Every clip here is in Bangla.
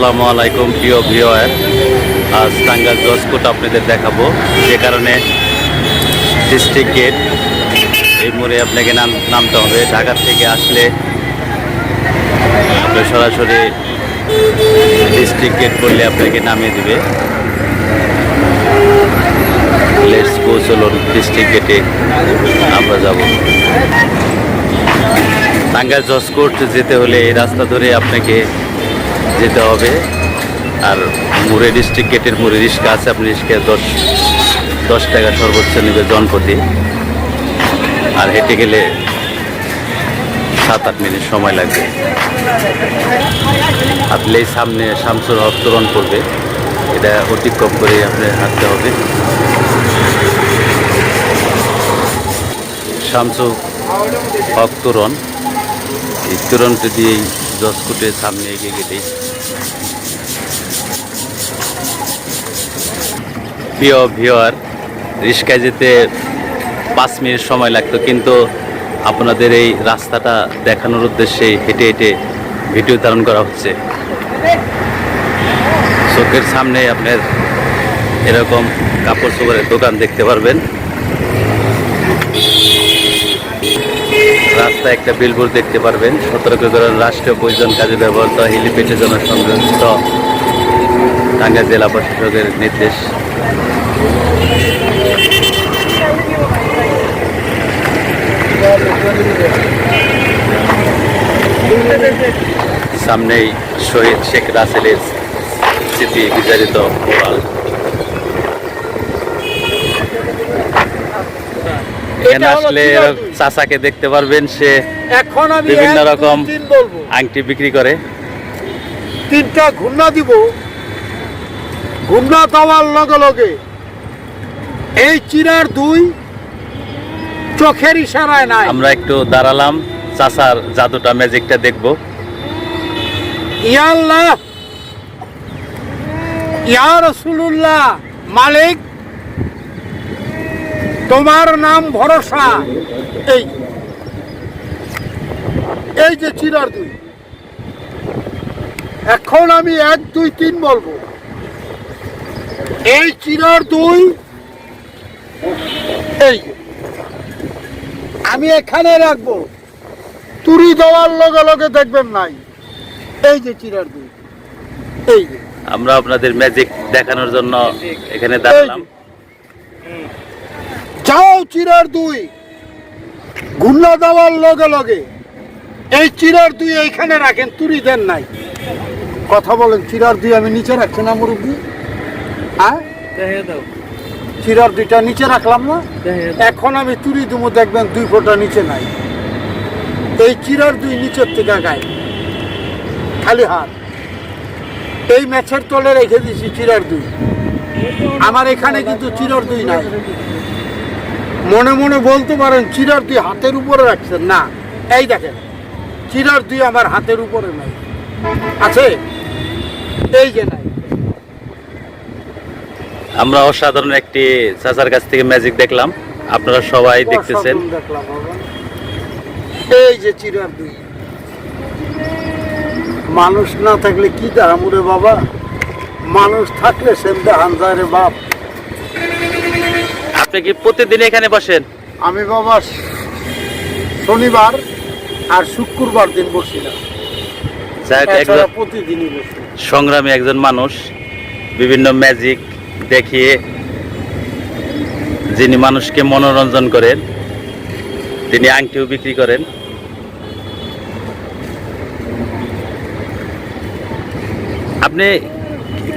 আসসালামু আলাইকুম, প্রিয় ভিওয়ার আজ টাঙ্গাল জজকোট আপনাদের দেখাবো। যে কারণে ডিস্ট্রিক্ট গেট এই মোড়ে আপনাকে নাম নামতে হবে। ঢাকা থেকে আসলে আপনি সরাসরি ডিস্ট্রিক্ট গেট করলে আপনাকে নামিয়ে দেবে। লেটস গো চলুন ডিস্ট্রিক্ট গেটে আমরা যাব। টাঙ্গাইল জসকোট যেতে হলে এই রাস্তা ধরে আপনাকে যেতে হবে। আর মুরে ডিস্ট্রিক্ট গেটের মুরে রিক্সা আছে, আপনি রিক্সা দশ দশ টাকা সর্বোচ্চ নেবে জনপ্রতি। আর হেঁটে গেলে সাত আট মিনিট সময় লাগবে। হাঁটলেই সামনে শামসুর হক তোরণ পড়বে। এটা অতিক্রম করে আপনি হাঁটতে হবে। শামসু হক তোরণ, এই তোরণটি দিয়েই জসকোটের সামনে এগিয়ে গেলেই। প্রিয় ভিওয়ার রিস্কায় যেতে পাঁচ মিনিট সময় লাগতো, কিন্তু আপনাদের এই রাস্তাটা দেখানোর উদ্দেশ্যে হেঁটে হেঁটে ভিডিও ধারণ করা হচ্ছে। চোখের সামনে আপনার এরকম কাপড় চোপড়ের দোকান দেখতে পারবেন। রাস্তায় একটা বিলবোর্ড দেখতে পারবেন। সতর্কীকরণ রাষ্ট্রীয় প্রয়োজন কাজে ব্যবহৃত হেলিপ্যাডের জন্য সংরক্ষিত টাঙ্গাইল জেলা প্রশাসকের নির্দেশ। সামনেই শহীদ শেখ রাসেলের স্মৃতি বিচারিত এখানে আসলে চাচাকে দেখতে পারবেন সে এখন আমি বিভিন্ন রকম আংটি বিক্রি করে। তিনটা ঘূর্ণা দিব। ঘূর্ণা দেওয়ার লগে লগে এই চিরার দুই চোখের ইশারায় নাই। আমরা একটু দাঁড়ালাম চাচার জাদুটা ম্যাজিকটা দেখব। ইয়াল্লাহ ইয়া রসুল্লাহ মালিক তোমার নাম ভরসা। এই। এই যে চিরার দুই। এখন আমি এক দুই তিন বলব। এই চিরার দুই। এই। আমি এখানে রাখব। তুরি দেওয়ার লগে লগে দেখবেন নাই। এই যে চিরার দুই। এই যে। আমরা আপনাদের ম্যাজিক দেখানোর জন্য এখানে দাঁড়ালাম। যাও চিরার দুই। ঘূর্ণা দেওয়ার লগে লগে। এই চিরার দুই এইখানে রাখেন তুরি দেন নাই। কথা বলেন চিরার দুই আমি নিচে রাখছি না মুরব্বী? হ্যাঁ চিরার দুইটা নিচে রাখলাম না? এখন আমি তুরি দেবো দেখবেন দুই ফোঁটা নিচে নাই। এই চিরার দুই নিচের থেকে গায়ে খালি হাত। এই ম্যাচের তলে রেখে দিছি চিরার দুই। আমার এখানে কিন্তু চিরার দুই নাই। মনে মনে বলতে পারেন চিরার দুই হাতের উপরে রাখছেন। না এই দেখেন চিরার দুই আমার হাতের উপরে নাই। আছে? এই যে নাই। আমরা অসাধারণ একটি চাচার কাছ থেকে ম্যাজিক দেখলাম। আপনারা সবাই দেখতেছেন। এই যে চিরার দুই। মানুষ না থাকলে কি দাঁড়ামু রে বাবা? মানুষ থাকলে সেম দেখান যায় রে বাপ। আপনি কি প্রতিদিন এখানে বসেন? আমি বাবা শনিবার আর শুক্রবার দিন এছাড়া একজন প্রতিদিনই বসি। সংগ্রামী একজন মানুষ বিভিন্ন ম্যাজিক দেখিয়ে যিনি মানুষকে মনোরঞ্জন করেন তিনি আংটিও বিক্রি করেন। আপনি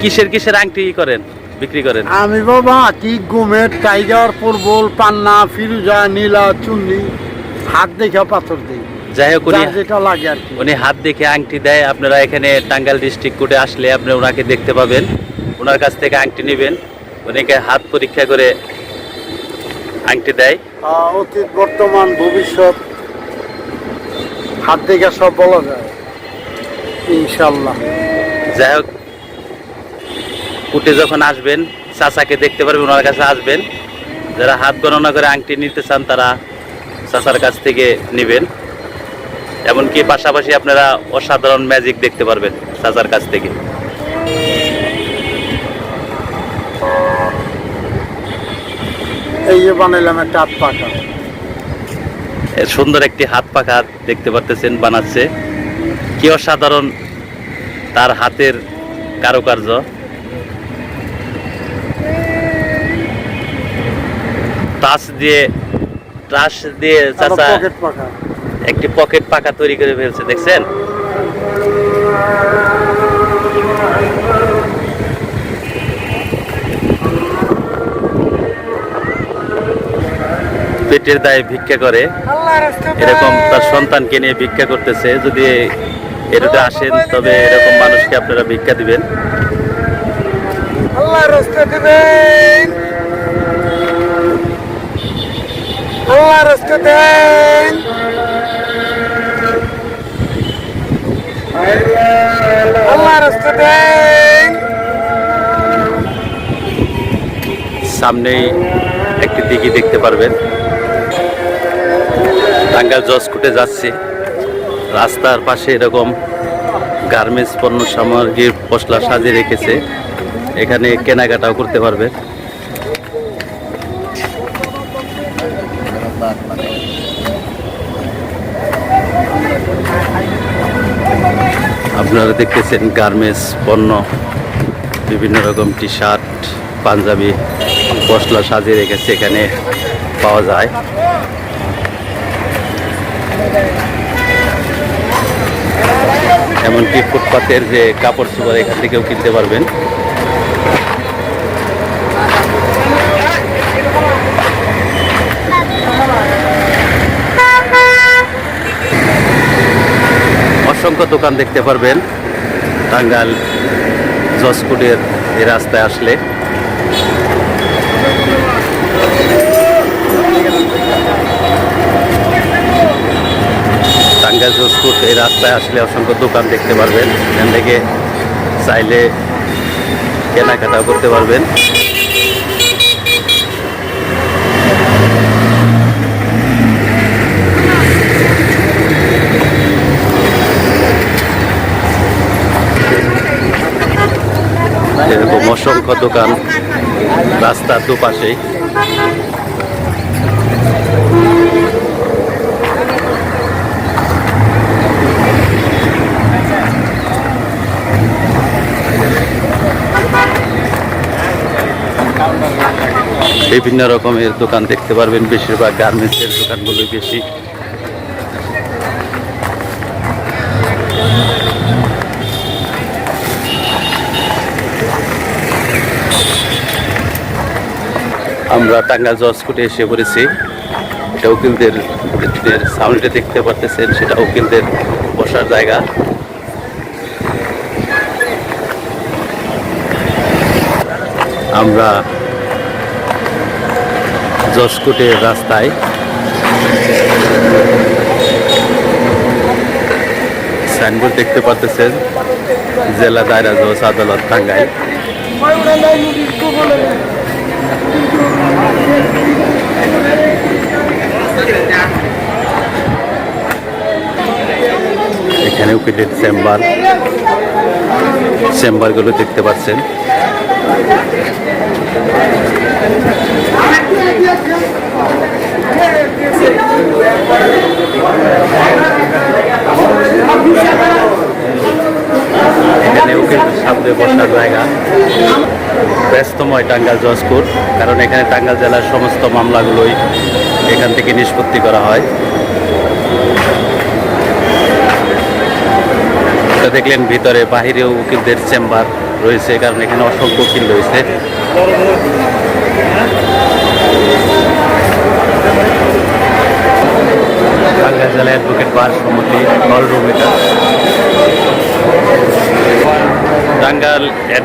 কিসের কিসের আংটি করেন? বিক্রি করেন? আমি বাবা কি গুমের টাইগার পরবল পান্না ফিরুজা নীলা চুন্নি হাত দেখে পাথর দিই। যাই হোক উনি যেটা লাগে আর কি। উনি হাত দেখে আংটি দেয়। আপনারা এখানে টাঙ্গাইল ডিস্ট্রিক্ট কোর্টে আসলে আপনি ওনাকে দেখতে পাবেন। ওনার কাছ থেকে আংটি নেবেন। উনিকে হাত পরীক্ষা করে আংটি দেয়। অতীত বর্তমান ভবিষ্যৎ হাত দেখে সব বলা যায়। ইনশাল্লাহ যাই হোক কুটে যখন আসবেন চাচাকে দেখতে পারবেন ওনার কাছে আসবেন। যারা হাত গণনা করে আংটি নিতে চান তারা চাচার কাছ থেকে নেবেন। এমনকি পাশাপাশি আপনারা অসাধারণ ম্যাজিক দেখতে পারবেন চাচার কাছ থেকে। এই যে বানাইলাম একটা হাত পাকা সুন্দর একটি হাত পাখা দেখতে পারতেছেন বানাচ্ছে। কি অসাধারণ তার হাতের কারুকার্য। টাচ দিয়ে টাচ দিয়ে চাচা একটি পকেট পাকা তৈরি করে ফেলছে দেখছেন? পেটের দায়ে ভিক্ষা করে। এরকম তার সন্তানকে নিয়ে ভিক্ষা করতেছে যদি এরুটে আসেন তবে এরকম মানুষকে আপনারা ভিক্ষা দিবেন। আল্লাহ রাস্তা দেবেন। দেন আল্লাহ রাস্তা দেন সামনেই একটি দিঘি দেখতে পারবেন। টাঙ্গাল জজকুটে যাচ্ছি। রাস্তার পাশে এরকম গার্মেন্টস পণ্য সামগ্রীর পশলা সাজিয়ে রেখেছে। এখানে কেনাকাটাও করতে পারবেন। আপনারা দেখতেছেন গার্মেন্টস, পণ্য, বিভিন্ন রকম টি শার্ট পাঞ্জাবি মশলা সাজিয়ে রেখেছে এখানে পাওয়া যায়। এমনকি ফুটপাতের যে কাপড় চোপড় এখান থেকেও কিনতে পারবেন। অসংখ্য দোকান দেখতে পারবেন। টাঙ্গাল জজকুটের এই রাস্তায় আসলে। টাঙ্গাইল জজকুট এই রাস্তায় আসলে অসংখ্য দোকান দেখতে পারবেন। এখান থেকে চাইলে কেনাকাটাও করতে পারবেন। এরকম অসংখ্য দোকান রাস্তার দুপাশেই। বিভিন্ন রকমের দোকান দেখতে পারবেন বেশিরভাগ গার্মেন্টসের দোকানগুলোই বেশি। আমরা টাঙ্গাল জজকুটে এসে পড়েছি। এটা উকিলদের সামনেটা দেখতে পারতেছেন, সেটা উকিলদের বসার জায়গা। আমরা জসকোটের রাস্তায় সাইনবোর্ড দেখতে পারতেছেন, জেলা দায়রা জজ আদালত, টাঙ্গাইল। এখানে উকিলের চেম্বার চেম্বারগুলো দেখতে পাচ্ছেন। এখানে উকিল সামনে বসার জায়গা। ব্যস্তময় টাঙ্গাল জজপুর কারণ এখানে টাঙ্গাল জেলার সমস্ত মামলাগুলোই এখান থেকে নিষ্পত্তি করা হয়। দেখলেন ভিতরে বাহিরেও উকিলদের চেম্বার রয়েছে, কারণ এখানে অসংখ্য উকিল রয়েছে টাঙ্গাইল জেলা অ্যাডভোকেট বার সমিতি হল রুম এটা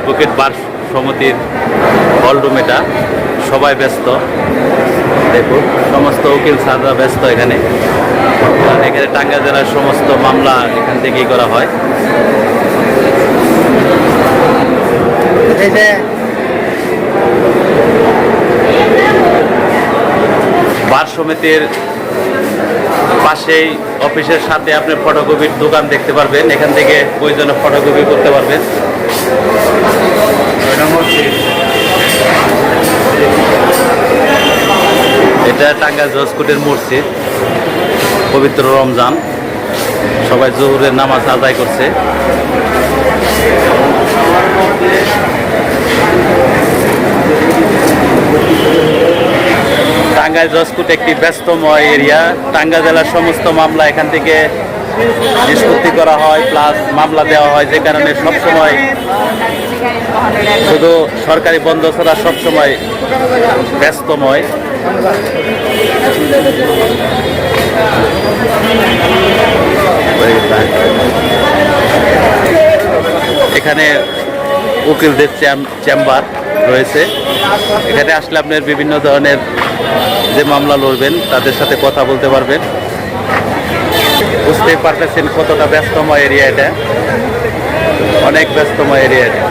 অ্যাডভোকেট বার সমিতির হল রুম এটা। সবাই ব্যস্ত। দেখুন সমস্ত উকিল স্যাররা ব্যস্ত এখানে। এখানে টাঙ্গাইল জেলার সমস্ত মামলা এখান থেকেই করা হয়। বার সমিতির পাশেই অফিসের সাথে আপনি ফটোকপির দোকান দেখতে পারবেন। এখান থেকে প্রয়োজনে ফটোকপি করতে পারবেন। এটা টাঙ্গা জজকুটের মসজিদ, পবিত্র রমজান। সবাই জোহরের নামাজ আদায় করছে। টাঙ্গাইল জজকুট একটি ব্যস্তময় এরিয়া। টাঙ্গা জেলার সমস্ত মামলা এখান থেকে নিষ্পত্তি করা হয় প্লাস মামলা দেওয়া হয়, যে কারণে সবসময় শুধু সরকারি বন্ধ ছাড়া সবসময় ব্যস্তময়। এখানে উকিলদের চেম্বার রয়েছে। এখানে আসলে আপনার বিভিন্ন ধরনের যে মামলা লড়বেন, তাদের সাথে কথা বলতে পারবেন। বুঝতেই পারতেছেন কতটা ব্যস্তময় এরিয়া এটা। অনেক ব্যস্তময় এরিয়া এটা।